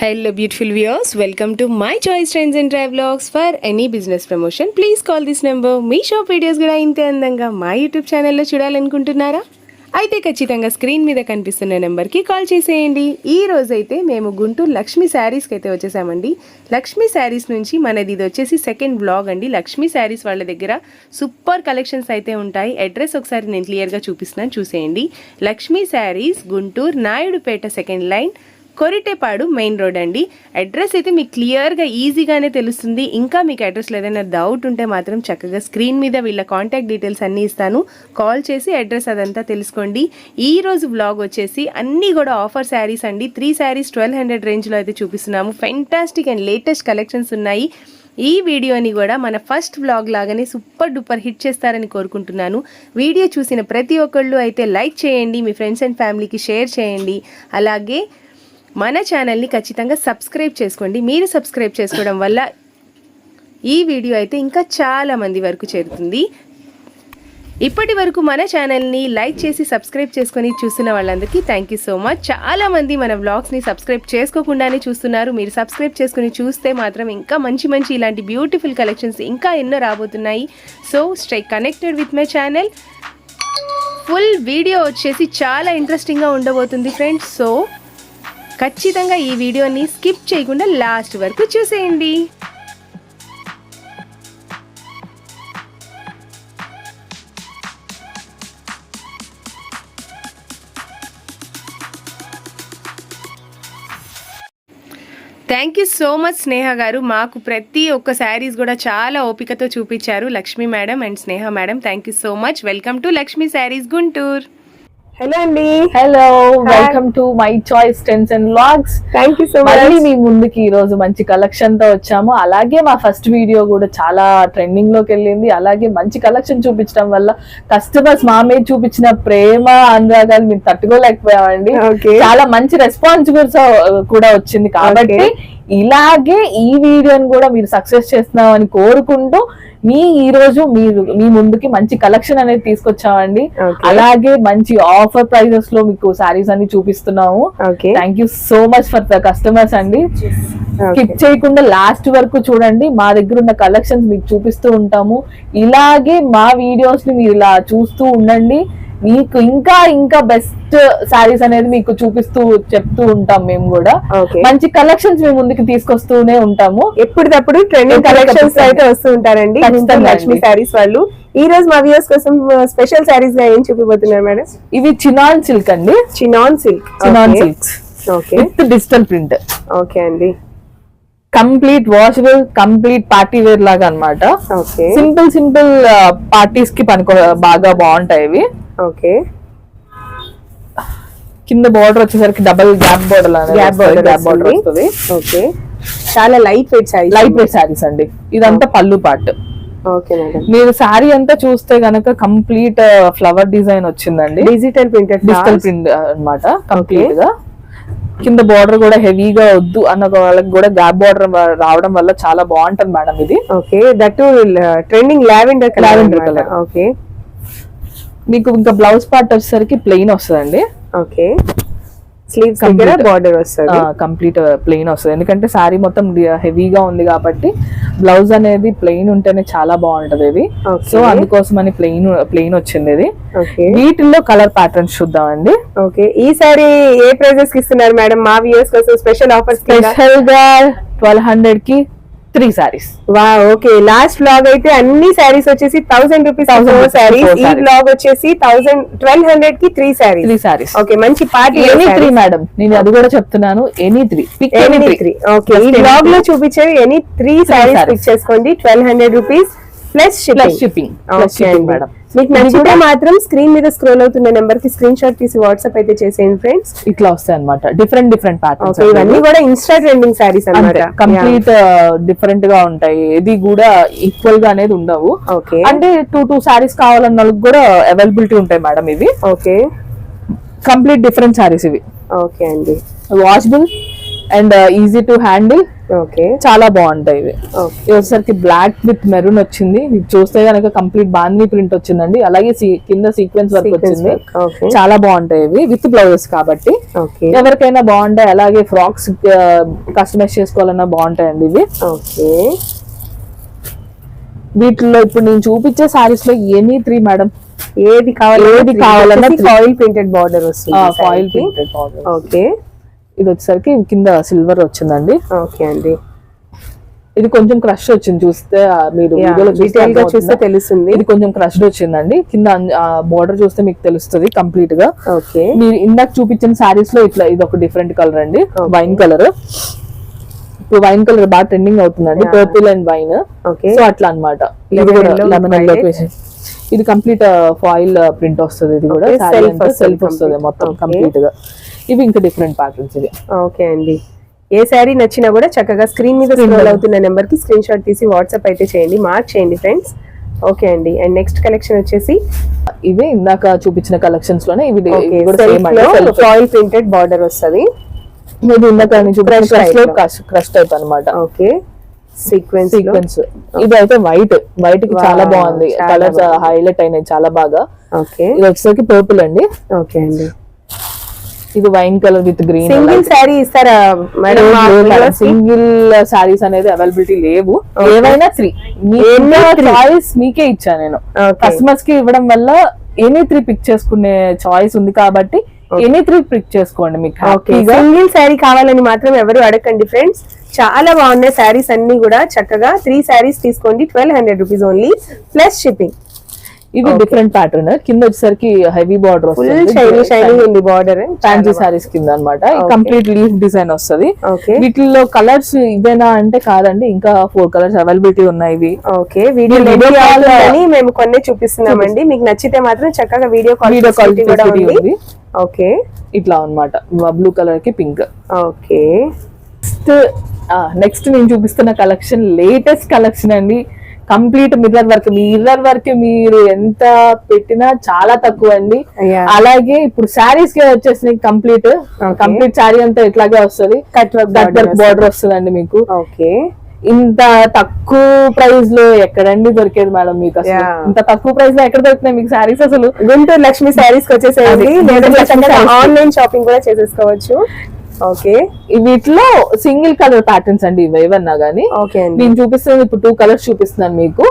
Hello beautiful viewers welcome to my choice trends and drive blogs for any business promotion please call this number me shop videos కూడా ఇంతే అందంగా మా YouTube ఛానల్లో చూడాలనుకుంటున్నారా? అయితే ఖచ్చితంగా screen మీద కనిపిస్తున్న నెంబర్కి కాల్ చేసేయండి. ఈ రోజైతే మేము గుంటూరు లక్ష్మీ శారీస్కి అయితే వచ్చేసామండి. లక్ష్మీ శారీస్ నుంచి మనది ఇది వచ్చేసి సెకండ్ బ్లాగ్ అండి. లక్ష్మీ శారీస్ వాళ్ళ దగ్గర సూపర్ కలెక్షన్స్ అయితే ఉంటాయి. అడ్రస్ ఒకసారి నేను క్లియర్గా చూపిస్తున్నాను చూసేయండి. Lakshmi sarees Guntur Naidupeta second line Koritepadu main road అండి. అడ్రస్ అయితే మీకు క్లియర్గా ఈజీగానే తెలుస్తుంది. ఇంకా మీకు అడ్రస్లో ఏదైనా డౌట్ ఉంటే మాత్రం చక్కగా స్క్రీన్ మీద వీళ్ళ కాంటాక్ట్ డీటెయిల్స్ అన్నీ ఇస్తాను. కాల్ చేసి అడ్రస్ అదంతా తెలుసుకోండి. ఈ రోజు వ్లాగ్ వచ్చేసి అన్నీ కూడా ఆఫర్ శారీస్ అండి. త్రీ శారీస్ ట్వెల్వ్ హండ్రెడ్ రేంజ్లో అయితే చూపిస్తున్నాము. ఫెంటాస్టిక్ అండ్ లేటెస్ట్ కలెక్షన్స్ ఉన్నాయి. ఈ వీడియోని కూడా మన ఫస్ట్ వ్లాగ్ లాగానే సూపర్ డూపర్ హిట్ చేస్తారని కోరుకుంటున్నాను. వీడియో చూసిన ప్రతి ఒక్కళ్ళు అయితే లైక్ చేయండి. మీ ఫ్రెండ్స్ అండ్ ఫ్యామిలీకి షేర్ చేయండి. అలాగే మన ఛానల్ని ఖచ్చితంగా సబ్స్క్రైబ్ చేసుకోండి. మీరు సబ్స్క్రైబ్ చేసుకోవడం వల్ల ఈ వీడియో అయితే ఇంకా చాలా మంది వరకు చేరుతుంది. ఇప్పటి వరకు మన ఛానల్ని లైక్ చేసి సబ్స్క్రైబ్ చేసుకొని చూస్తున్న వాళ్ళందరికీ థ్యాంక్ యూ సో మచ్ చాలామంది మన వ్లాగ్స్ని సబ్స్క్రైబ్ చేసుకోకుండానే చూస్తున్నారు. మీరు సబ్స్క్రైబ్ చేసుకుని చూస్తే మాత్రం ఇంకా మంచి మంచి ఇలాంటి బ్యూటిఫుల్ కలెక్షన్స్ ఇంకా ఎన్నో రాబోతున్నాయి. So stay connected with my channel full video వచ్చేసి చాలా ఇంట్రెస్టింగ్గా ఉండబోతుంది ఫ్రెండ్స్ సో ఖచ్చితంగా ఈ వీడియోని స్కిప్ చేయకుండా లాస్ట్ వరకు చూసేయండి. Thank you so much Sneha garu. మాకు ప్రతి ఒక్క శారీస్ కూడా చాలా ఓపికతో చూపించారు Lakshmi madam and Sneha madam. Thank you so much welcome to Lakshmi sarees Guntur hello అండి. Hello welcome to my choice tens and vlogs. Thank you so much మీ ముందుకి ఈ రోజు మంచి కలెక్షన్తో వచ్చాము. అలాగే మా ఫస్ట్ వీడియో కూడా చాలా ట్రెండింగ్లోకి వెళ్ళింది. అలాగే మంచి కలెక్షన్ చూపించడం వల్ల కస్టమర్స్ మా మీద చూపించిన ప్రేమ అనురాగాలు మీరు తట్టుకోలేకపోయామండి. చాలా మంచి రెస్పాన్సిబుల్స్ కూడా వచ్చింది. కాబట్టి ఇలాగే ఈ వీడియోని కూడా మీరు సక్సెస్ చేస్తున్నామని కోరుకుంటూ మీ ఈ రోజు మీరు మీ ముందుకి మంచి కలెక్షన్ అనేది తీసుకొచ్చామండి. అలాగే మంచి ఆఫర్ ప్రైజెస్లో మీకు సారీస్ అన్ని చూపిస్తున్నాము. Thank you so much for the customers అండి. స్కిప్ చేయకుండా లాస్ట్ వరకు చూడండి. మా దగ్గర ఉన్న కలెక్షన్స్ మీకు చూపిస్తూ ఉంటాము. ఇలాగే మా వీడియోస్ని మీరు ఇలా చూస్తూ ఉండండి. మీకు ఇంకా ఇంకా బెస్ట్ సారీస్ అనేది మీకు చూపిస్తూ చెప్తూ ఉంటాం మేము కూడా. మంచి కలెక్షన్స్ మేము ముందుకు తీసుకొస్తూనే ఉంటాము. ఎప్పటికప్పుడు ట్రెండింగ్ కలెక్షన్స్. అయితే వస్తూ ఉంటారండి. లక్ష్మీ. శారీస్ వాళ్ళు. ఈ రోజు మా వ్యూస్ కోసం స్పెషల్ శారీస్గా ఏం చూపిపోతున్నారు మేడం? ఇవి చినాన్ సిల్క్ అండి. Chinon silk chinon silks okay with digital print okay అండి. Complete washable complete party wear లాగా అన్నమాట. ఓకే. సింపుల్ సింపుల్ పార్టీస్కి పనుకో బాగా బాగుంటాయి ఇవి. ఓకే. కింద బార్డర్ వచ్చేసరికి double gap border gap border gap border వస్తుంది. ఓకే. చాలా light weight sarees light weight sarees అండి. ఇదంతా పళ్ళు పార్ట్ మీరు శారీ అంతా చూస్తే గనక కంప్లీట్ ఫ్లవర్ డిజైన్ వచ్చిందండి. డిజిటల్ ప్రింటెడ్ డిజిటల్ ప్రింట్ అన్నమాట కంప్లీట్గా. కింద బార్డర్ కూడా హెవీగా వద్దు అన్న వాళ్ళకి కూడా గ్యాప్ బార్డర్ రావడం వల్ల చాలా బాగుంటుంది మేడం ఇది. Okay that trending lavender Lavender colour. Okay. మీకు ఇంకా బ్లౌజ్ పార్ట్ వచ్చేసరికి ప్లెయిన్ వస్తుందండి. ఓకే. స్లీవ్స్ దగ్గర. బార్డర్ వస్తుంది. కంప్లీట్ ప్లెయిన్ వస్తుంది. ఎందుకంటే శారీ మొత్తం హెవీగా ఉంది కాబట్టి బ్లౌజ్ అనేది ప్లెయిన్ ఉంటేనే చాలా బాగుంటది ఇది. సో అందుకోసమని ప్లెయిన్ ప్లెయిన్ వచ్చింది ఇది. వీటిల్లో కలర్ ప్యాటర్న్స్ చూద్దామండి. ఓకే ఈసారి ఏ ప్రైజెస్కి ఇస్తున్నారు మేడం? మా వ్యూయర్స్ కోసం స్పెషల్ ఆఫర్స్ స్పెషల్గా ట్వెల్వ్ హండ్రెడ్కి త్రీ సారీస్. వా ఓకే. లాస్ట్ బ్లాగ్ అయితే అన్ని శారీస్ వచ్చేసి thousand rupees 1000 rupees sarees four ఈ. బ్లాగ్ వచ్చేసి థౌసండ్ ట్వెల్వ్ హండ్రెడ్కి three sarees three sarees. Okay మంచి పార్టీ ఎనీ త్రీ మేడం నేను అది కూడా చెప్తున్నాను. Any three pick any three okay ఈ బ్లాగ్లో చూపించేవి ఎనీ త్రీ sarees. పిక్ చేసుకోండి. Twelve hundred rupees plus shipping plus shipping madam మీకు నచ్చితే మాత్రం స్క్రీన్ మీద స్క్రోల్ అవుతున్న నెంబర్కి స్క్రీన్ షాట్ తీసి వాట్సాప్ అయితే చేసేయండి ఫ్రెండ్స్. ఇట్లా వస్తాయి అనమాట డిఫరెంట్ డిఫరెంట్ ప్యాటర్న్స్ ఇవన్నీ కూడా ఇన్స్టా ట్రెండింగ్ శారీస్ అన్నమాట. కంప్లీట్ డిఫరెంట్గా ఉంటాయి. ఇది కూడా ఈక్వల్గా అనేది ఉండవు. ఓకే. అంటే టూ టూ సారీస్ కావాలన్న వాళ్ళకి కూడా అవైలబిలిటీ ఉంటాయి మేడం ఇవి. ఓకే. కంప్లీట్ డిఫరెంట్ సారీస్ ఇవి. ఓకే అండి. Washable and easy to handle okay చాలా బాగుంటాయి ఇవి. వచ్చేసరికి బ్లాక్ విత్ మెరూన్ వచ్చింది. చూస్తే కనుక కంప్లీట్ బాందీ ప్రింట్ వచ్చిందండి. అలాగే కింద సీక్వెన్స్ వర్క్ Sequence వచ్చింది. చాలా బాగుంటాయి ఇవి విత్ బ్లౌజెస్ కాబట్టి. ఎవరికైనా బాగుంటాయి అలాగే ఫ్రాక్స్ కస్టమైజ్ చేసుకోవాలన్నా బాగుంటాయండి ఇవి. ఓకే వీటిలో ఇప్పుడు నేను చూపించే సారీస్లో ఎనీ త్రీ మేడం ఏది కావాలి ఏది కావాలన్నా. ఫాయిల్ ప్రింటెడ్ బార్డర్ వస్తుంది ఫాయిల్. ప్రింటెడ్ ఓకే ఇది వచ్చేసరికి కింద సిల్వర్ వచ్చింది ఓకే అండి. ఇది కొంచెం క్రష్ వచ్చింది. చూస్తే మీరు వీడియోలో చూస్తే గా? తెలుస్తుంది. ఇది కొంచెం క్రష్డ్ వచ్చిందండి. కింద బోర్డర్ చూస్తే మీకు తెలుస్తుంది కంప్లీట్గా. ఓకే. మీరు ఇందాక చూపించిన సారీస్లో ఇట్లా ఇది ఒక డిఫరెంట్ కలర్ అండి. వైన్ కలర్ ఇప్పుడు వైన్ కలర్ బాగా ట్రెండింగ్ అవుతుందండి. పర్పుల్ అండ్ వైన్ సో అట్లా ఇది కూడా లెమన్ violet. ఇది కంప్లీట్ ఫాయిల్ ప్రింట్ వస్తుంది ఇది కూడా. వస్తది సెల్ఫ్ వస్తుంది. మొత్తం. కంప్లీట్గా. ఇవి ఇంకా డిఫరెంట్ ప్యాటర్న్స్ ఇది ఓకే అండి. ఏ శారీ నచ్చినా కూడా చక్కగా స్క్రీన్ మీద స్క్రోల్. అవుతున్న నెంబర్కి స్క్రీన్ షాట్ తీసి వాట్సాప్ అయితే చేయండి మార్క్ చేయండి ఫ్రెండ్స్ ఓకే అండి. అండ్ నెక్స్ట్ కలెక్షన్ వచ్చేసి? ఇవి ఇందాక చూపించిన కలెక్షన్స్లోనే ఇవి. ఫాయిల్ ప్రింటెడ్ బార్డర్ వస్తుంది. ఇది ఇందాక క్రష్ టైప్ అన్నమాట. ఓకే సీక్వెన్స్ సీక్వెన్స్ ఇది అయితే వైట్ వైట్కి చాలా బాగుంది. కలర్స్. హైలైట్ అయినాయి చాలా బాగా. ఓకే ఇది వచ్చేసరికి పర్పుల్ అండి. ఓకే అండి. ఇది wine colour with green single sari ఇస్తారా? సింగిల్ సారీస్ అనేది అవైలబిలిటీ లేవు. ఏవైనా త్రీ. చాయిస్ మీకే ఇచ్చా నేను. కస్టమర్స్కి ఇవ్వడం వల్ల ఎనీ త్రీ పిక్ చేసుకునే చాయిస్ ఉంది కాబట్టి ఎనీ త్రీ పిక్ చేసుకోండి మీకు సింగిల్ శారీ కావాలని మాత్రం ఎవరు అడగండి ఫ్రెండ్స్ చాలా బాగున్నాయి శారీస్ అన్ని కూడా చక్కగా. త్రీ శారీస్ తీసుకోండి twelve hundred rupees only plus shipping ఇది డిఫరెంట్ ప్యాటర్న్ కింద వచ్చేసరికి heavy border full shiny shiny ఉంది బార్డర్ ఫ్యాన్సీ సారీస్ కింద అనమాట. కంప్లీట్ లీఫ్ డిజైన్ వస్తది. ఓకే వీటిల్లో కలర్స్ ఇవేనా అంటే కాదండి ఇంకా ఫోర్ కలర్స్ అవైలబిలిటీ ఉన్నాయి ఇవి. ఓకే వీడియో మేము కొన్ని చూపిస్తున్నామండి. మీకు నచ్చితే మాత్రం చక్కగా వీడియో కాల్ వీడియో కాల్ కూడా ఉంది. ఓకే ఇట్లా అన్నమాట. బ్లూ కలర్కి పింక్ ఓకే నెక్స్ట్ నెక్స్ట్ నేను చూపిస్తున్న కలెక్షన్ లేటెస్ట్ కలెక్షన్ అండి. Complete mirror work mirror work మీరు ఎంత పెట్టినా చాలా తక్కువ అండి. అలాగే ఇప్పుడు శారీస్కి వచ్చేసి కంప్లీట్ కంప్లీట్ శారీ అంతా ఇట్లాగే వస్తుంది? కట్ వర్క్ బార్డర్ వస్తుందండి మీకు. ఓకే ఇంత తక్కువ ప్రైస్లో ఎక్కడండి దొరికేది మేడం మీకు అసలు. ఇంత తక్కువ ప్రైస్లో ఎక్కడ దొరుకుతున్నాయి మీకు శారీస్ అసలు? గుంటూరు లక్ష్మి శారీస్కి కి. ఆన్లైన్ షాపింగ్ కూడా చేసేసుకోవచ్చు. ఓకే. వీటిలో సింగిల్ కలర్ ప్యాటర్న్స్ అండి ఇవి ఏవన్నా గానీ. ఓకే అండి. నేను చూపిస్తున్నాను ఇప్పుడు టూ కలర్స్ చూపిస్తున్నాను మీకు.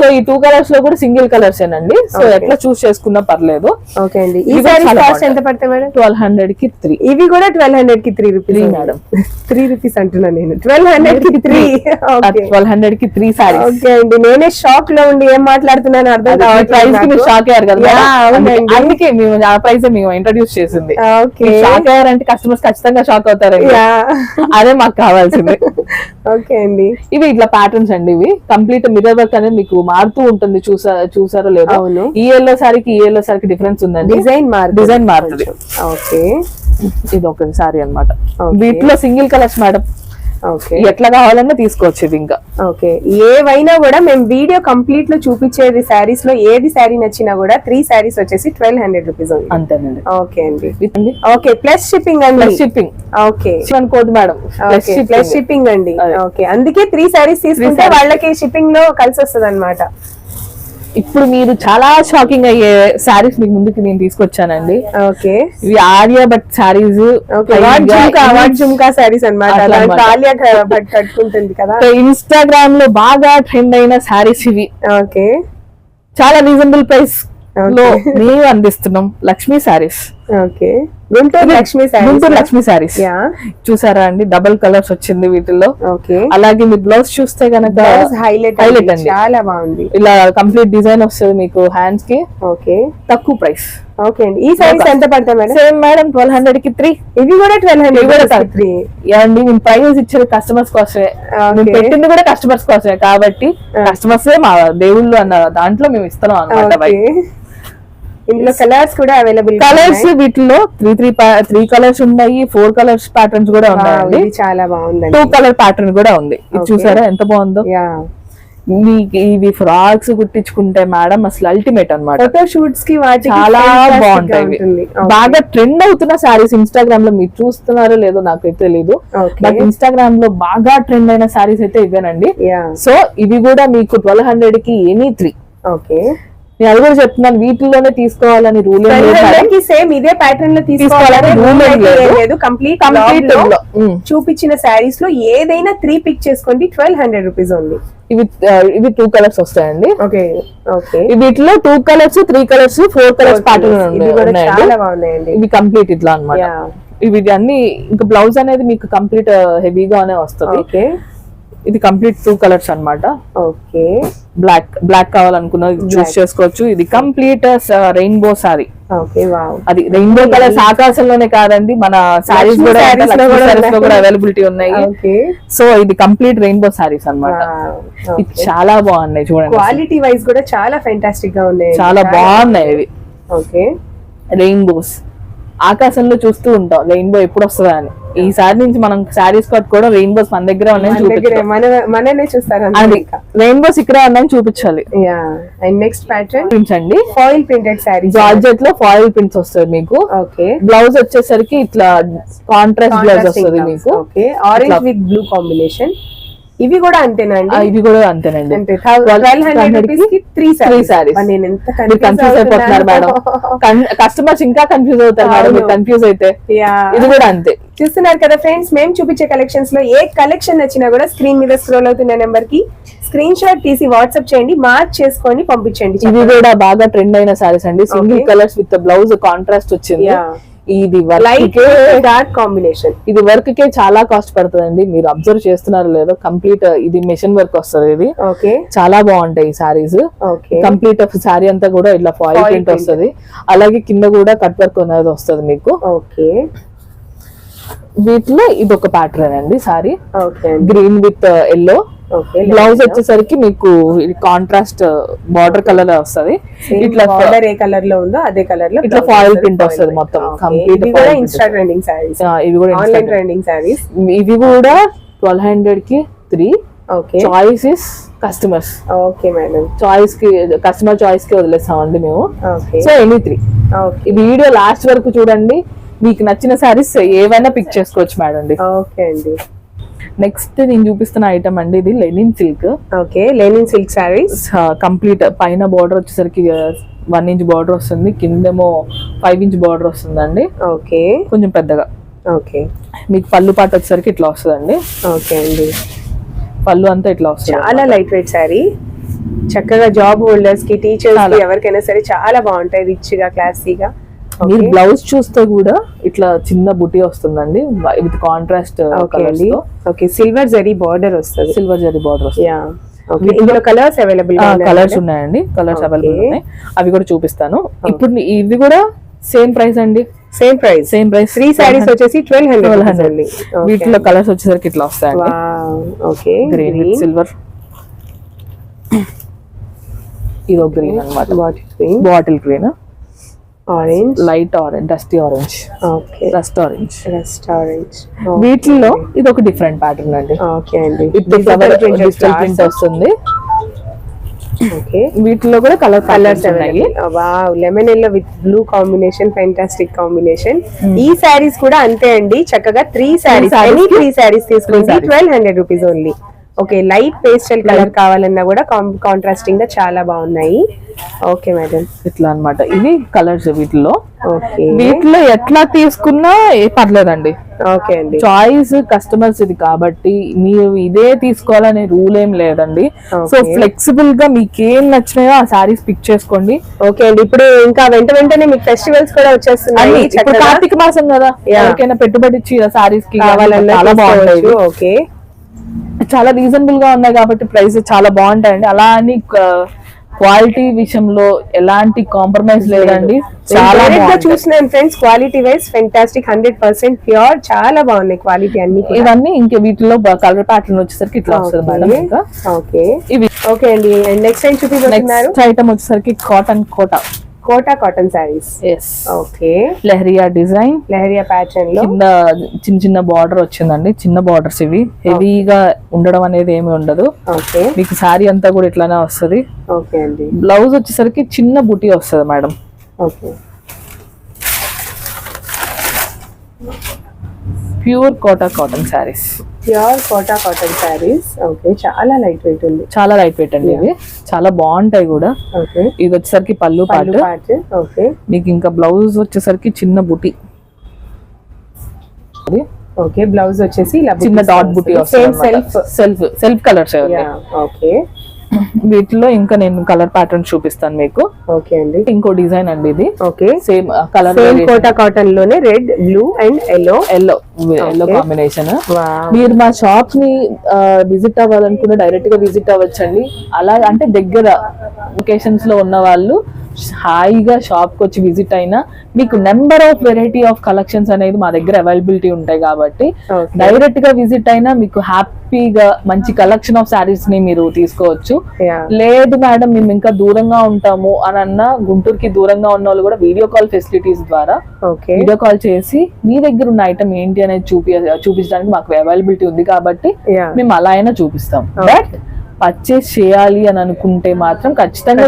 సో ఈ టూ కలర్స్లో కూడా సింగిల్ కలర్స్ ఏనండి సో. ఎట్లా చూస్ చేసుకున్నా పర్లేదు. ఓకే అండి. ఈ కాస్ట్. ఎంత పడతాయి మేడం? ట్వెల్వ్ హండ్రెడ్కి త్రీ ఇవి కూడా ట్వెల్వ్ హండ్రెడ్కి three rupees madam. Three rupees అంటున్నా నేను. ట్వెల్వ్ హండ్రెడ్కి త్రీ ఓకే. ట్వెల్వ్ హండ్రెడ్కి త్రీ సారీస్ ఓకే అండి. నేనే షాక్లో ఉండి ఏం మాట్లాడుతున్నాను అర్థం ప్రైస్కి షాక్ అయ్యారు కదా మేడం? అందుకే- మేము ఆ ప్రైస్ మేము ఇంట్రడ్యూస్ చేసింది. ఓకే. షాక్ అయ్యారంటే కస్టమర్స్ ఖచ్చితంగా షాక్ అవుతారండి అదే మాకు కావాల్సింది. ఓకే అండి. ఇవి ఇట్లా ప్యాటర్న్స్ అండి ఇవి. కంప్లీట్ మిర్రర్ వర్క్ అనేది మీకు మారుతూ ఉంటుంది చూసా చూసారో లేదో. అవును. ఈ ఎల్లో సారీకి ఈ ఎల్లో సారీకి డిఫరెన్స్ ఉందండి. డిజైన్ మార్ డిజైన్ మారుతుంది. ఓకే. ఇది ఒక సారీ Okay. వీటిలో సింగిల్ కలర్స్ మేడం ఎట్లా కావాలన్నా తీసుకోవచ్చు ఇది ఇంకా. ఓకే ఏవైనా కూడా మేము వీడియో కంప్లీట్లో చూపించేది శారీస్లో ఏది శారీ నచ్చినా కూడా త్రీ శారీస్ వచ్చేసి ట్వెల్వ్ హండ్రెడ్ రూపీస్ అంతేనండి ఓకే అండి. ఓకే ప్లస్ షిప్పింగ్ అండి. Shipping okay code madam. Plus shipping అండి. ఓకే అందుకే త్రీ శారీస్ తీసుకుంటే. వాళ్ళకి షిప్పింగ్లో కలిసి వస్తుంది అనమాట ఇప్పుడు మీరు చాలా షాకింగ్ అయ్యే శారీస్ మీకు ముందుకు నేను తీసుకొచ్చానండి. ఓకే. ఇవి ఆర్య బట్ శారీస్ జుమ్కా శారీస్ అనమాట బట్ కట్టుకుంటుంది కదా. ఇన్స్టాగ్రామ్లో బాగా ట్రెండ్ అయిన శారీస్ ఇవి. ఓకే. చాలా రీజనబుల్ ప్రైస్. లో మేము అందిస్తున్నాం లక్ష్మీ శారీస్ ఓకే. గుంటూరు లక్ష్మి శారీస్ గుంటూరు లక్ష్మీ చూసారా అండి? డబుల్ కలర్స్ వచ్చింది వీటిల్లో. ఓకే. అలాగే మీ బ్లౌజ్ చూస్తే గనక హైలైట్ హైలైట్ అండి. చాలా బాగుంది. ఇలా కంప్లీట్ డిజైన్ వస్తుంది మీకు హ్యాండ్స్కి. ఓకే. తక్కువ ప్రైస్ ఓకే అండి. ఈ శారీస్ ఎంత పడతాయి మేడం? సేమ్ మేడం ట్వెల్వ్ హండ్రెడ్కి త్రీ ఇవి కూడా ట్వెల్వ్ కూడా హండ్రెడ్ త్రీ అండి మేము ప్రైజెస్ ఇచ్చేది కస్టమర్స్ కోసమే. పెట్టింది కూడా కస్టమర్స్ కోసమే. కాబట్టి కస్టమర్స్ మా దేవుళ్ళు అన్న దాంట్లో మేము ఇస్తున్నాం అనమాట ఇందులో కలర్స్ కూడా అవైలబుల్ కలర్స్ వీటిలో త్రీ త్రీ త్రీ కలర్స్ ఉన్నాయి ఫోర్ కలర్స్ ప్యాటర్న్స్ కూడా ఉన్నాయండి. ఇది చాలా టూ బాగుందండి కలర్ ప్యాటర్న్ కూడా ఉంది. ఇది. చూసారా? ఎంత బాగుందో? ఇవి ఫ్రాక్స్ కుట్టించుకుంటే మేడం అసలు అల్టిమేట్ అన్నమాట. ఫోటో షూట్స్కి చాలా బాగుంటాయి. బాగా ట్రెండ్ అవుతున్న శారీస్ ఇన్స్టాగ్రామ్లో మీరు చూస్తున్నారో లేదో నాకైతే తెలీదు. బట్ ఇన్స్టాగ్రామ్లో బాగా ట్రెండ్ అయిన శారీస్ అయితే ఇవేనండి. యా సో ఇవి కూడా మీకు ట్వెల్వ్ హండ్రెడ్కి ఎనీ త్రీ ఓకే నేను అది కూడా చెప్తున్నాను వీటిల్లోనే తీసుకోవాలని రూల్ సేమ్ ఇదే ప్యాటర్న్లో తీసుకోవాలని కంప్లీట్ Complete లో. Mm. చూపించిన శారీస్లో ఏదైనా త్రీ పిక్ చేసుకోండి ట్వెల్వ్ హండ్రెడ్ రూపీస్ ఓన్లీ ఇవి ఇవి టూ కలర్స్ వస్తాయండి. Okay okay. వీటిలో two colours three colours four colours pattern ఉన్నాయండి. ఇవి కంప్లీట్ ఇట్లా Yeah. ఇవి అన్ని ఇంకా బ్లౌజ్ అనేది మీకు కంప్లీట్ హెవీగానే వస్తుంది. ఓకే. ఇది కంప్లీట్ టూ కలర్స్ అన్నమాట. ఓకే. బ్లాక్ బ్లాక్ కావాలనుకున్న చూస్ చేసుకోవచ్చు. ఇది కంప్లీట్ రెయిన్బో సారీ అది రెయిన్బో కలర్స్ ఆకాశంలోనే కాదండి మన సారీస్ కూడా. అవైలబిలిటీ ఉన్నాయి. సో ఇది కంప్లీట్ రెయిన్బో సారీస్ అన్నమాట. ఇది చాలా బాగున్నాయి చూడండి క్వాలిటీ వైజ్ కూడా చాలా ఫెంటాస్టిక్గా ఉన్నాయి. చాలా బాగున్నాయి ఇవి. ఓకే రెయిన్బోస్ ఆకాశంలో చూస్తూ ఉంటాం. రెయిన్బో ఎప్పుడు వస్తుందా అని. ఈసారి నుంచి మనం శారీస్ కట్టుకోవడం రెయిన్బోస్ మన దగ్గర ఉన్నాయని రెయిన్బోస్ ఇక్కడ ఉన్నాయని చూపించాలి. అండ్ నెక్స్ట్ ప్యాటర్న్ చూపించండి. ఫాయిల్ ప్రింటెడ్ శారీ జార్జెట్లో ఫాయిల్ ప్రింట్స్ వస్తుంది మీకు. ఓకే బ్లౌజ్ వచ్చేసరికి ఇట్లా కాంట్రాస్ట్ బ్లౌజ్ వస్తుంది మీకు. Okay orange. With blue combination ఇవి కూడా అంతేనా ఆ, అండి ఇవి కూడా అంతేనండి. త్రీ సారీస్ మీరు కన్ఫ్యూజ్ అయిపోతున్నారు మేడం కస్టమర్స్ ఇంకా కన్ఫ్యూజ్ అవుతారు మేడం మీరు. కన్ఫ్యూజ్ అయితే. ఇది కూడా అంతే. చూస్తున్నారు కదా ఫ్రెండ్స్ మేము చూపించే కలెక్షన్స్లో ఏ కలెక్షన్ నచ్చినా కూడా స్క్రీన్ మీద స్క్రోల్ అవుతున్న నెంబర్కి స్క్రీన్ షాట్ తీసి వాట్సాప్ చేయండి మార్క్ చేసుకొని పంపించండి. ఇవి కూడా బాగా ట్రెండ్ అయిన సారీస్ అండి. Single. Colours with blouse contrast వచ్చింది. ఇది లైట్ వర్క్ డార్క్ కాంబినేషన్ ఇది వర్క్ కే చాలా కాస్ట్ పడుతుందండి. మీరు అబ్జర్వ్ చేస్తున్నారో లేదో కంప్లీట్ ఇది మెషిన్ వర్క్ వస్తుంది ఇది. ఓకే చాలా బాగుంటాయి ఈ సారీస్ ఓకే కంప్లీట్ సారీ అంతా కూడా ఇట్లా ఫాయిల్ ప్రింట్. వస్తుంది. అలాగే కింద కూడా కట్ వర్క్ అనేది వస్తుంది మీకు. ఓకే వీటిలో ఇది ఒక ప్యాటర్న్ అండి sari green with yellow okay blouse వచ్చేసరికి మీకు కాంట్రాస్ట్ బార్డర్ కలర్ వస్తుంది. ఇట్లా బార్డర్ ఏ కలర్లో ఉందో అదే కలర్లో ఇట్లా foil print వస్తది మొత్తం. ఇన్స్టా ట్రెండింగ్ సారీస్ ఇవి కూడా ఆన్లైన్. ట్రెండింగ్ సారీస్ ఇవి కూడా ట్వెల్వ్ హండ్రెడ్కి three okay. Choice is customers okay madam. చాయిస్కి customer చాయిస్కి వదిలేస్తామండి మేము. సో ఎనీ త్రీ ఈ వీడియో లాస్ట్ వరకు చూడండి. మీకు నచ్చిన సారీస్ ఏవైనా పిక్ చేసుకోవచ్చు మేడం అండి ఓకే అండి. నెక్స్ట్ నేను చూపిస్తున్న ఐటమ్ అండి ఇది linen silk okay linen silk sarees complete పైన బార్డర్ వచ్చేసరికి వన్ ఇంచ్ బార్డర్ వస్తుంది కిందేమో ఫైవ్ ఇంచ్ బార్డర్ వస్తుందండి. ఓకే. కొంచెం పెద్దగా. ఓకే. మీకు పళ్ళు పాట వచ్చేసరికి ఇట్లా వస్తుందండి. ఓకే అండి. పళ్ళు అంతా ఇట్లా వస్తుంది. చాలా లైట్ వెయిట్ సారీ చక్కగా జాబ్ హోల్డర్స్కి టీచర్స్. ఎవరికైనా సరే చాలా బాగుంటాయి రిచ్గా క్లాసీగా మీరు బ్లౌజ్ చూస్తే కూడా ఇట్లా చిన్న బుటీ వస్తుందండి విత్ కాంట్రాస్ట్ ఓకే అండి. ఓకే సిల్వర్ జరీ బార్డర్ వస్తుంది. సిల్వర్ జరీ బార్డర్ వస్తుంది. యా ఓకే ఇందులో కలర్స్ అవైలబుల్ కలర్స్ ఉన్నాయండి? కలర్స్. అవైలబుల్ ఉన్నాయి. అవి కూడా చూపిస్తాను. ఇప్పుడు ఇవి కూడా సేమ్ ప్రైస్ అండి? Same price same price three sarees వచ్చేసి ట్వెల్వ్ హండ్రెడ్ హండ్రెడ్ వీటిలో కలర్స్ వచ్చేసరికి ఇట్లా వస్తాయండి. ఓకే గ్రీన్ సిల్వర్ ఇదో గ్రీన్ అన్నమాట. Green bottle green orange light orange dusty orange okay orange restaurant వీటిల్లో ఇది ఒక డిఫరెంట్ ప్యాటర్న్ అండి. ఓకే అండి డిజిటల్ ప్రింట్ వస్తుంది. ఓకే వీటిలో కూడా కలర్ కలర్స్ ఉన్నాయి. Wow lemon yellow with blue combination fantastic combination. ఈ శారీస్ కూడా అంతే అండి. చక్కగా త్రీ sarees ఎనీ త్రీ తీసుకోండి. sarees. Twelve hundred rupees only okay light pastel colour కావాలన్నా కూడా కాంట్రాస్టింగ్గా చాలా బాగున్నాయి. ఓకే మేడం ఇట్లా అన్నమాట. ఇవి కలర్స్ వీటిలో ఓకే వీటిలో ఎట్లా తీసుకున్నా పర్లేదండి. ఓకే అండి. చాయిస్ కస్టమర్స్ ఇది కాబట్టి మీరు ఇదే తీసుకోవాలనే రూల్ ఏం లేదండి. సో. ఫ్లెక్సిబుల్గా మీకు ఏం నచ్చినాయో ఆ సారీస్ పిక్ చేసుకోండి. ఓకే అండి. ఇప్పుడు ఇంకా వెంట వెంటనే మీకు ఫెస్టివల్స్ కూడా వచ్చేస్తున్నాయి ఇప్పుడు కార్తీక మాసం కదా. ఎవరికైనా పెట్టుబడి ఇచ్చి సారీస్కి కావాలన్నా చాలా బాగుంటాయి. ఓకే చాలా రీజనబుల్గా ఉన్నాయి కాబట్టి ప్రైస్ చాలా బాగుంటాయండి. అలా అని క్వాలిటీ విషయంలో ఎలాంటి కాంప్రమైజ్ లేదండి. చాలా. చూసినాను friends quality wise fantastic hundred percent pure చాలా బాగున్నాయి క్వాలిటీ అన్ని. ఇవన్నీ ఇంకా వీటిలో కలర్ ప్యాటర్న్ వచ్చేసరికి ఇట్లా వస్తుంది మేడం ఓకే ఇవి. ఓకే అండి. నెక్స్ట్ టైం నెక్స్ట్ ఐటమ్ వచ్చేసరికి కాటన్ కోట కోటా కాటన్ ఎస్ ఓకే. లెహరియా డిజైన్. లెహరియా ప్యాటర్న్లో. కింద చిన్న చిన్న బార్డర్ వచ్చిందండి. చిన్న బార్డర్స్ ఇవి. హెవీగా ఉండడం అనేది ఏమి ఉండదు. ఓకే. మీకు శారీ అంతా కూడా ఇట్లానే వస్తది. ఓకే అండి. బ్లౌజ్ వచ్చేసరికి చిన్న బుటీ వస్తుంది madam okay. Pure Kota cotton saris. Pure Kota cotton saris. Okay చాలా లైట్ వెయిట్ ఉంది. చాలా లైట్ వెయిట్ అండి ఇవి. చాలా బాగుంటాయి కూడా. ఓకే. ఇది వచ్చేసరికి పళ్ళు పాటు. ఓకే. మీకు ఇంకా బ్లౌజ్ వచ్చేసరికి చిన్న బుటీ. ఓకే బ్లౌజ్ వచ్చేసి ఇలా చిన్న డాట్ బుటీ self self self colours okay. వీటిలో ఇంకా నేను కలర్ ప్యాటర్న్ చూపిస్తాను మీకు. ఓకే అండి. ఇంకో డిజైన్ అండి ఇది. Okay. Same colour Kota కాటన్లోనే red blue and yellow yellow yellow combination మీరు మా షాప్ని విజిట్ అవ్వాలనుకుంటే డైరెక్ట్గా విజిట్ అవ్వచ్చండి. అలా అంటే దగ్గర లొకేషన్స్లో ఉన్న వాళ్ళు హాయిగా షాప్కి వచ్చి విజిట్ అయినా మీకు number of variety of collections అనేది మా దగ్గర అవైలబిలిటీ ఉంటాయి కాబట్టి. డైరెక్ట్గా విజిట్ అయినా మీకు హ్యాపీగా మంచి కలెక్షన్ ఆఫ్ శారీస్ని మీరు తీసుకోవచ్చు. లేదు మేడం మేము ఇంకా దూరంగా ఉంటాము అని అన్న గుంటూరుకి దూరంగా ఉన్న వాళ్ళు కూడా వీడియో కాల్ ఫెసిలిటీస్ ద్వారా వీడియో కాల్ చేసి మీ దగ్గర ఉన్న ఐటమ్ ఏంటి అనేది చూపి చూపించడానికి మాకు అవైలబిలిటీ ఉంది కాబట్టి మేము అలా అయినా చూపిస్తాం. బట్ పర్చేస్ చేయాలి అని అనుకుంటే మాత్రం ఖచ్చితంగా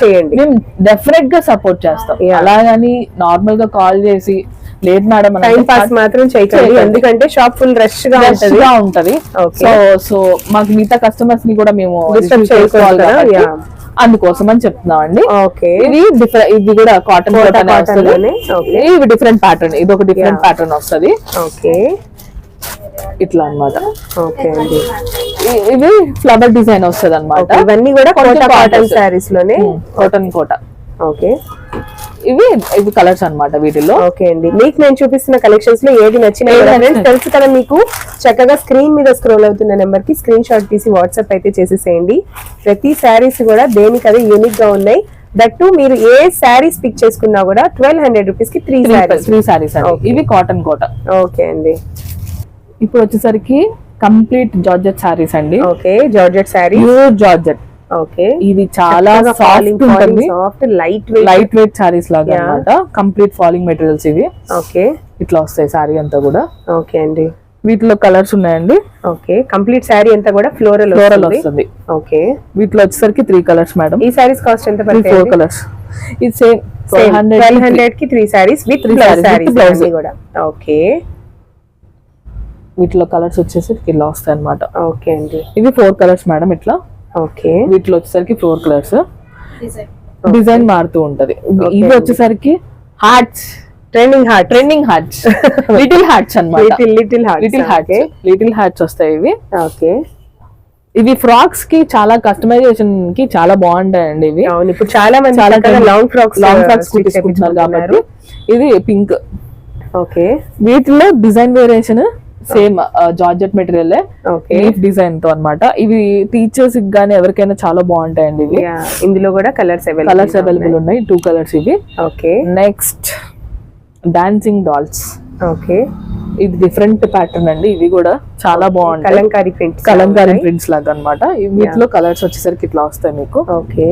చేయండి. మేము డెఫినెట్గా సపోర్ట్ చేస్తాం. అలాగని నార్మల్గా కాల్ చేసి లేదు మేడం టైం పాస్ మాత్రం చేయకండి. ఎందుకంటే షాప్ ఫుల్ రష్గా ఉంటది. సో సో మాకు మిగతా కస్టమర్స్ని కూడా మేము receive చేసుకోవాలి అందుకోసం అని చెప్తున్నాం అండి ఓకే. ఇది డిఫరెంట్ ఇది కూడా కాటన్ కాటన్. ఇవి డిఫరెంట్ ప్యాటర్న్ ఇది ఒక డిఫరెంట్. ప్యాటర్న్ వస్తది. ఓకే. ఇట్లా అన్నమాట. ఓకే అండి. ఇ- ఇది ఫ్లవర్ డిజైన్ వస్తది అనమాట ఇవన్నీ కూడా కాటన్. శారీస్లోనే? కాటన్ కోట. ఓకే. ఇవి ఇవి కలర్స్ అన్నమాట వీటిల్లో. ఓకే అండి. మీకు నేను చూపిస్తున్న కలెక్షన్స్లో ఏది నచ్చినా తెలుసు కదా మీకు? చక్కగా స్క్రీన్ మీద స్క్రోల్ అవుతున్న నెంబర్కి స్క్రీన్ షాట్ తీసి వాట్సాప్ అయితే చేసేసేయండి. ప్రతి శారీస్ కూడా దేనికి అదే యూనిక్గా ఉన్నాయి. దట్టు మీరు ఏ శారీస్ పిక్ చేసుకున్నా కూడా ట్వెల్వ్ హండ్రెడ్ రూపీస్కి త్రీ శారీస్ త్రీ Okay. ఇవి కాటన్ కోట. ఓకే అండి. ఇప్పుడు వచ్చేసరికి కంప్లీట్ జార్జెట్ సారీస్ అండి. Okay georgette sari georgette okay. ఇది చాలా సాఫ్ట్ ఉంటుంది soft light weight light weight saris లాగా. అన్నమాట. కంప్లీట్ ఫాలింగ్ మెటీరియల్స్ ఇవి. ఓకే. ఇట్లా వస్తాయి సారీ అంతా కూడా. ఓకే అండి. వీటిలో కలర్స్ ఉన్నాయండి. ఓకే. కంప్లీట్ శారీ అంతా కూడా ఫ్లోరల్ ఫ్లోరల్ వస్తుంది. ఓకే. వీటిలో వచ్చేసరికి త్రీ కలర్స్ మేడం ఈ శారీస్ కాస్ట్ ఎంత ఫోర్ కలర్స్ ఇది సేమ్ ట్వెల్వ్ హండ్రెడ్కి త్రీ శారీస్ విత్ బ్లౌజ్ కూడా. ఓకే. వీటిలో కలర్స్ వచ్చేసి ఇలా వస్తాయి అనమాట ఓకే అండి. ఇవి ఫోర్ కలర్స్ మేడం ఇట్లా. ఓకే. వీటిలో వచ్చేసరికి ఫోర్ కలర్స్ డిజైన్ మారుతూ ఉంటది. ఇవి వచ్చేసరికి hearts trending heart trending hearts little hearts అన్నమాట. Little little heart little hearts little hearts వస్తాయి ఇవి. ఓకే. ఇవి ఫ్రాక్స్కి చాలా కస్టమైజేషన్కి చాలా బాగుంటాయండి ఇవి. అవును ఇప్పుడు చాలా మంది చాలా లాంగ్ ఫ్రాక్స్ లాంగ్ ఫ్రాక్స్ కుట్టించుకుంటున్నారు కాబట్టి ఇది పింక్ ఓకే. వీటిలో design variation same georgette material leaf డిజైన్తో అన్నమాట. ఇవి టీచర్స్ గానీ ఎవరికైనా చాలా బాగుంటాయండి ఇవి. ఇందులో కూడా కలర్స్ కలర్స్ అవైలబుల్ ఉన్నాయి. టూ కలర్స్ ఇవి. Okay. Next dancing dolls okay. ఇది డిఫరెంట్ ప్యాటర్న్ అండి ఇవి కూడా చాలా బాగుంటాయి. కలంకారీ ప్రింట్స్ కలంకారీ ప్రింట్స్ లాగా అనమాట వీటిలో కలర్స్ వచ్చేసరికి ఇట్లా వస్తాయి మీకు. ఓకే.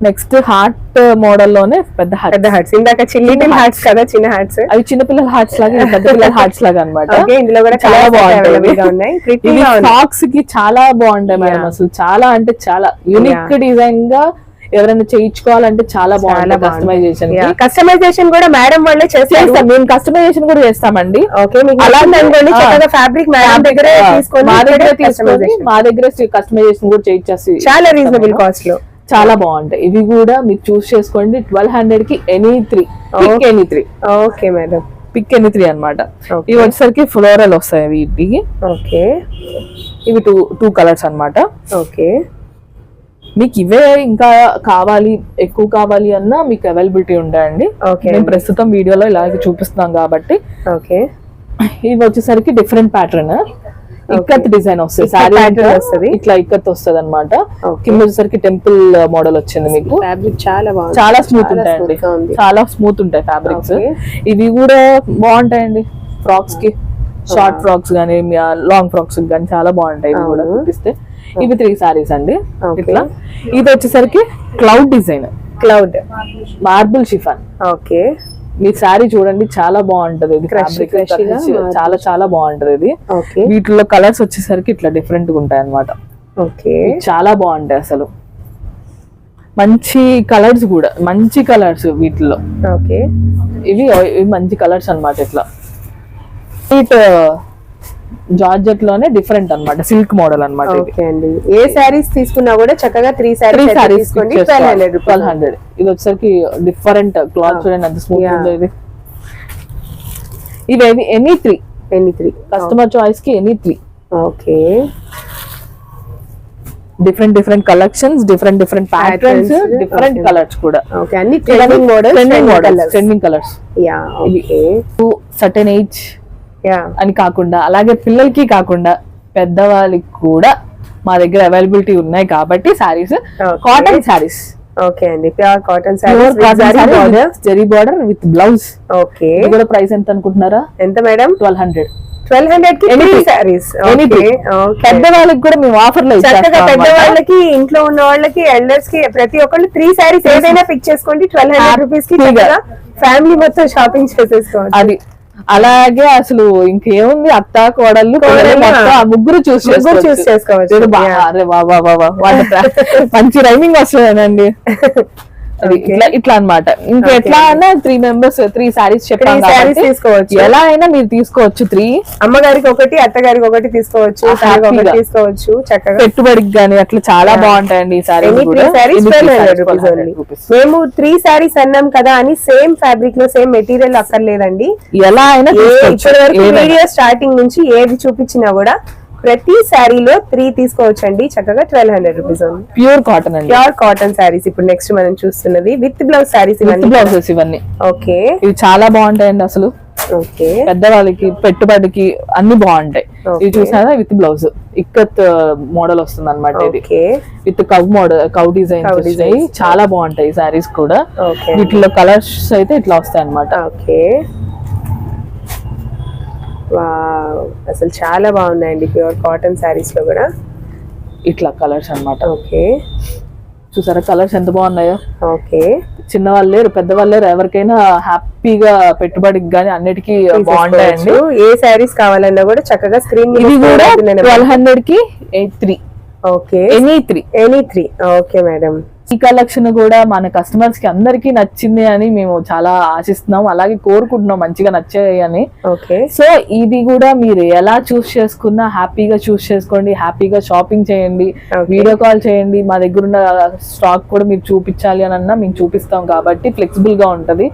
నెక్స్ట్ హార్ట్ మోడల్లోనే పెద్ద పెద్ద హార్ట్స్ ఇందాక లిటిల్ హార్ట్స్ కదా చిన్న హార్ట్స్ అవి చిన్నపిల్లల హార్ట్స్ లాగా పెద్ద పిల్లల హార్ట్స్ లాగా అనమాట ఇందులో కూడా చాలా బాగుంటాయి. ఫ్రాక్స్కి చాలా బాగుంటాయి మేడం. అసలు. చాలా అంటే చాలా. యూనిక్ డిజైన్గా ఎవరైనా చేయించుకోవాలంటే చాలా బాగుంటుంది కస్టమైజేషన్ కస్టమైజేషన్ కూడా మేడం వాళ్ళే చేస్తారు. చేస్తాం మేము కస్టమైజేషన్ కూడా చేస్తామండి. ఫ్యాబ్రిక్ మా దగ్గర తీసుకొని customization. మా దగ్గర కస్టమైజేషన్ కూడా చేయించేసి చాలా రీజనబుల్ కాస్ట్లో. చాలా బాగుంటాయి. ఇవి కూడా మీరు చూస్ చేసుకోండి. ట్వెల్వ్ హండ్రెడ్కి any three pick any three okay madam pick any three అనమాట. ఇవి వచ్చేసరికి ఫ్లోరల్ వస్తాయి వీటికి ఓకే ఇవి టూ టూ కలర్స్ అన్నమాట. ఓకే మీకు ఇవే ఇంకా కావాలి ఎక్కువ కావాలి అన్నా మీకు అవైలబిలిటీ ఉంటాయండి. మేము ప్రస్తుతం వీడియోలో ఇలాగే చూపిస్తున్నాం కాబట్టి. ఓకే ఇవి వచ్చేసరికి డిఫరెంట్ ప్యాటర్న్ ఇక్కత్ డిజైన్ వస్తుంది. సారీ వస్తది. ఇట్లా ఇక్కత్ వస్తుంది అనమాట. కింద వచ్చేసరికి టెంపుల్ మోడల్ వచ్చింది మీకు. ఫ్యాబ్రిక్ చాలా బాగుంది. చాలా స్మూత్ ఉంటాయండి. చాలా స్మూత్ ఉంటాయి ఫ్యాబ్రిక్స్. ఇవి కూడా బాగుంటాయండి ఫ్రాక్స్కి. షార్ట్ ఫ్రాక్స్ గానీ లాంగ్ ఫ్రాక్స్ గానీ చాలా బాగుంటాయి ఇవి కూడా. చూపిస్తే ఇవి త్రీ సారీస్ అండి. ఇట్లా. ఇది వచ్చేసరికి cloud design cloud marble chiffon okay మీ శారీ చూడండి చాలా బాగుంటది ఇది చాలా చాలా బాగుంటది ఇది. వీటిలో కలర్స్ వచ్చేసరికి ఇట్లా డిఫరెంట్గా ఉంటాయి అన్నమాట ఓకే చాలా బాగుంటాయి అసలు. మంచి కలర్స్ కూడా మంచి కలర్స్ వీటిలో. ఓకే ఇవి మంచి కలర్స్ అన్నమాట ఇట్లా. వీట్ జార్జెట్లోనే డిఫరెంట్ అన్నమాట సిల్క్ మోడల్ అండి. ఏ శారీస్ తీసుకున్నా కూడా చక్కగా త్రీ సారీస్ తీసుకోండి. ట్వెల్వ్ హండ్రెడ్ ట్వెల్వ్ హండ్రెడ్ ఇది వచ్చేసరికి డిఫరెంట్ క్లాత్ చూడండి స్మూత్ Yeah. ఉందో ఇది. ఇవి any three any three customer చాయిస్కి any three okay different different collections different different patterns different. Colours కూడా. ఓకే అన్ని trending model trending models trending colours yeah okay certain age అని కాకుండా అలాగే పిల్లలకి కాకుండా పెద్దవాళ్ళకి కూడా మా దగ్గర అవైలబిలిటీ ఉన్నాయి కాబట్టి సారీస్. కాటన్ సారీస్ ఓకే అండి. Pure cotton saris zari border with blouse okay కూడా ప్రైస్ ఎంత అనుకుంటున్నారా? ఎంత మేడం ట్వెల్వ్ హండ్రెడ్ ట్వెల్వ్ హండ్రెడ్కి త్రీ Anything. శారీస్ ఓకే పెద్దవాళ్ళకి కూడా మేము ఆఫర్లో చక్కగా పెద్ద. వాళ్ళకి ఇంట్లో ఉన్న వాళ్ళకి ఎల్డర్స్కి ప్రతి ఒక్కళ్ళు త్రీ శారీస్ ఏదైనా పిక్ చేసుకోండి. ట్వెల్వ్ హండ్రెడ్ రూపీస్కి. ఫ్యామిలీ మొత్తం షాపింగ్ చేసేసుకోవచ్చు. అది. అలాగే అసలు ఇంకేముంది? అత్త కోడళ్ళు మొత్తం ఆ ముగ్గురు చూస్ ముగ్గురు choose చేసుకోవచ్చు. వాళ్ళ ప్ర- మంచి రైమింగ్ వస్తుందండి అది. ఇట్లా ఇట్లా అన్నమాట ఇంకా. ఎట్లా అన్నా త్రీ మెంబర్స్ త్రీ సారీస్ చెప్పాం Three sarees కాబట్టి తీసుకోవచ్చు. ఎలా అయినా మీరు తీసుకోవచ్చు త్రీ అమ్మగారికి ఒకటి అత్తగారికి ఒకటి తీసుకోవచ్చు Ah, ఒకటి. తీసుకోవచ్చు చక్కగా పెట్టుబడికి గానీ అట్లా చాలా. బాగుంటాయండి ఈ సారీస్ ఎనీ త్రీ కూడా శారీస్ ఎన్ని twelve three hundred sarees, rupees 1200 only rupees. మేము త్రీ శారీస్ అన్నాం కదా అని సేమ్ ఫ్యాబ్రిక్లో సేమ్ మెటీరియల్ అక్కర్లేదండి ఎలా అయినా. ఇప్పటి వరకు. వీడియో స్టార్టింగ్ నుంచి ఏది చూపించినా కూడా ప్రతి శారీలో త్రీ తీసుకోవచ్చు అండి చక్కగా ట్వెల్వ్ హండ్రెడ్ రూపీస్ ఉంది. ప్యూర్ కాటన్ అండి. ప్యూర్ కాటన్ శారీస్ ఇప్పుడు నెక్స్ట్ మనం చూస్తున్నది విత్ బ్లౌజ్ శారీస్ విత్ ఇవన్నీ. బ్లౌజెస్ ఇవన్నీ. ఓకే ఇవి చాలా బాగుంటాయండి అసలు. ఓకే పెద్దవాళ్ళకి పెట్టుబడికి అన్ని బాగుంటాయి. ఇది చూసారా? విత్ బ్లౌజ్ ఇక్కత్ మోడల్ వస్తుంది అనమాట ఇది. With cow model cow designs. చాలా బాగుంటాయి సారీస్ కూడా. వీటిలో కలర్స్ అయితే ఇట్లా వస్తాయి అనమాట ఓకే అసలు చాలా బాగున్నాయండి ప్యూర్ కాటన్ శారీస్లో కూడా. ఇట్లా కలర్స్ అన్నమాట. ఓకే. చూసారా కలర్స్ ఎంత బాగున్నాయో? ఓకే. చిన్న వాళ్ళు లేరు పెద్దవాళ్ళు లేరు ఎవరికైనా హ్యాపీగా పెట్టుబడికి గానీ అన్నిటికీ బాగుంటాయండి. ఏ శారీస్ కావాలన్నా కూడా చక్కగా స్క్రీన్ ఇది కూడా ట్వెల్వ్ హండ్రెడ్కి eight three. Okay. Any three. Any three. Okay madam. ఈ కలెక్షన్ కూడా మన కస్టమర్స్కి అందరికీ నచ్చింది అని మేము చాలా ఆశిస్తున్నాం. అలాగే కోరుకుంటున్నాం మంచిగా నచ్చాయి అని. ఓకే. సో ఇది కూడా మీరు ఎలా చూస్ చేసుకున్నా హ్యాపీగా చూస్ చేసుకోండి. హ్యాపీగా షాపింగ్ చేయండి. వీడియో కాల్ చేయండి. మా దగ్గర ఉన్న స్టాక్ కూడా మీరు చూపించాలి అని అన్నా మేము చూపిస్తాం కాబట్టి ఫ్లెక్సిబుల్గా ఉంటది.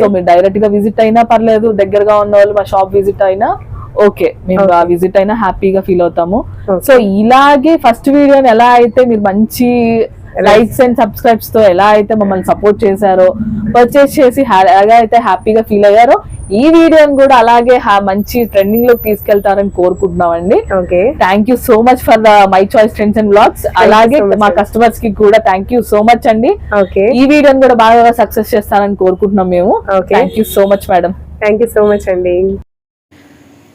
సో మీరు డైరెక్ట్గా విజిట్ అయినా పర్లేదు. దగ్గరగా ఉన్న వాళ్ళు మా షాప్ విజిట్ అయినా ఓకే. మేము ఆ విజిట్ అయినా హ్యాపీగా ఫీల్ అవుతాము. సో ఇలాగే ఫస్ట్ వీడియోని ఎలా అయితే మీరు మంచి లైక్స్ అండ్ సబ్స్క్రైబ్స్తో ఎలా అయితే మమ్మల్ని సపోర్ట్ చేశారో పర్చేస్ చేసి ఎలా అయితే హ్యాపీగా ఫీల్ అయ్యారో ఈ వీడియోని కూడా అలాగే మంచి ట్రెండింగ్లోకి తీసుకెళ్తారని కోరుకుంటున్నామండి. Okay. Thank you so much for the my choice trends and blogs అలాగే మా. కస్టమర్స్కి కూడా థ్యాంక్ యూ సో మచ్ అండి. ఓకే. ఈ వీడియోని కూడా బాగా సక్సెస్ చేస్తానని కోరుకుంటున్నాం మేము. Thank you so much madam thank you so much అండి.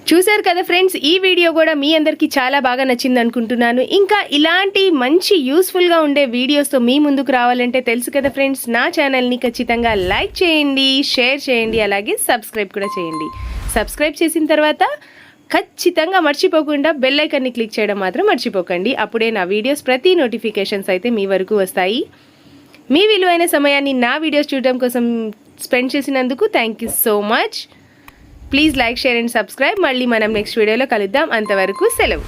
చూశారు కదా ఫ్రెండ్స్ ఈ వీడియో కూడా మీ అందరికీ చాలా బాగా నచ్చింది అనుకుంటున్నాను. ఇంకా ఇలాంటి మంచి యూస్ఫుల్గా ఉండే వీడియోస్తో మీ ముందుకు రావాలంటే తెలుసు కదా ఫ్రెండ్స్ నా ఛానల్ని ఖచ్చితంగా లైక్ చేయండి షేర్ చేయండి అలాగే సబ్స్క్రైబ్ కూడా చేయండి. సబ్స్క్రైబ్ చేసిన తర్వాత ఖచ్చితంగా మర్చిపోకుండా బెల్ ఐకన్ని క్లిక్ చేయడం మాత్రం మర్చిపోకండి. అప్పుడే నా వీడియోస్ ప్రతి నోటిఫికేషన్స్ అయితే మీ వరకు వస్తాయి. మీ విలువైన సమయాన్ని నా వీడియోస్ చూడడం కోసం స్పెండ్ చేసినందుకు thank you so much please like share and subscribe మళ్ళీ మనం నెక్స్ట్ వీడియోలో కలుద్దాం. అంతవరకు సెలవు.